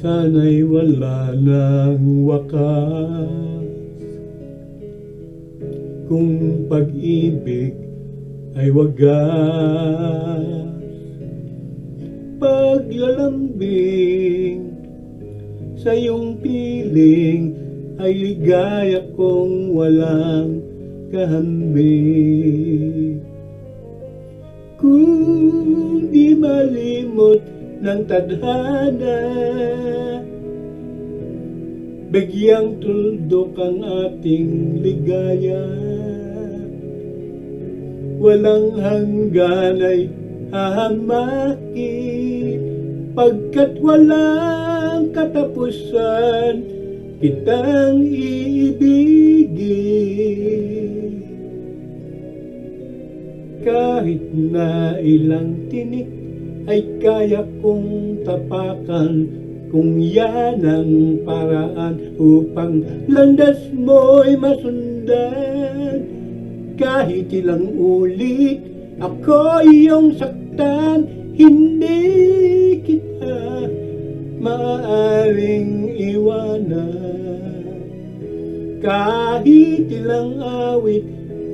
Sana'y wala ng wakas. Kung pag-ibig ay wagas Paglalambing sa iyong piling ay ligaya kong walang kahambing. Kung di malimot ng tadhana. Bigyang tuldok ang ating ligaya. Walang hanggan ay hahamakin Pagkat walang katapusan Kitang iibigin. Kahit na ilang tinik ay kaya kong tapakan kung yan ang paraan upang landas mo'y masundan. Kahit ilang ulit ako iyong saktan, hindi kita maaaring iwanan. Kahit ilang awit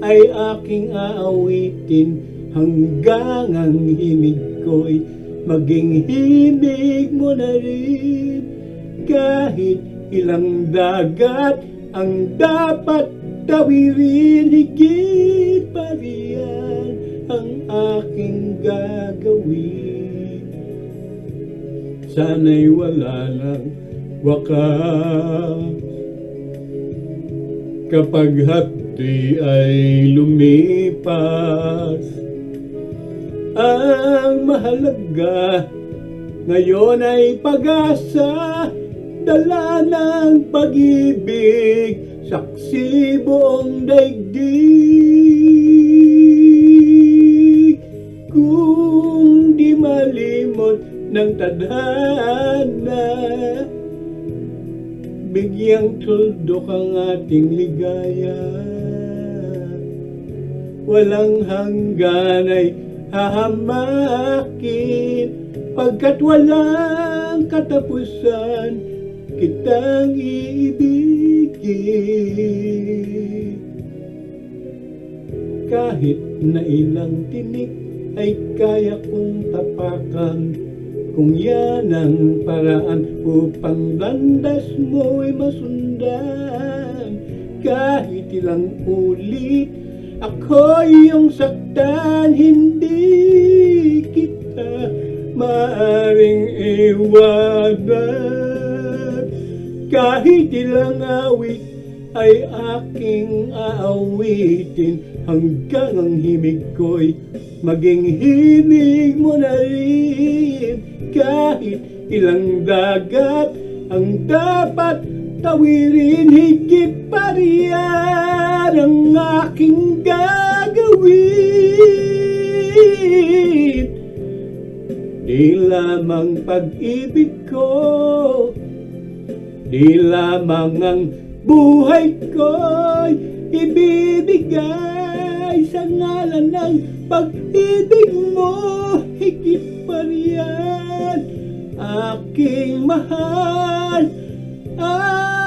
ay aking aawitin hanggang ang himig ko'y maging himig mo na rin. Kahit ilang dagat ang dapat tawirin, higit pa riyan ang aking gagawin. Sana'y wala ng wakas kapag hapdi ay lumipas. Ang mahalaga ngayon ay pag-asa, dala ng pag-ibig, saksi buong daigdig. Kung di malimot ng tadhana, bigyang tuldok ang ating ligaya. Walang hanggan ay hahamakin pagkat walang katapusan kitang iibigin. Kahit na ilang tinik ay kaya kong tapakan kung yan ang paraan upang landas mo'y masundan. Kahit ilang ulit ako iyong saktan, hindi kita maaring iwanan. Kahit ilang awit ay aking aawitin hanggang ang himig ko'y maging himig mo na rin. Kahit ilang dagat ang dapat tawirin, higit pa riyan ang aking gagawin. Di lamang pag-ibig ko, di lamang ang buhay ko'y ibibigay sa ngalan ng pag-ibig mo, higit pa riyan aking mahal. Oh.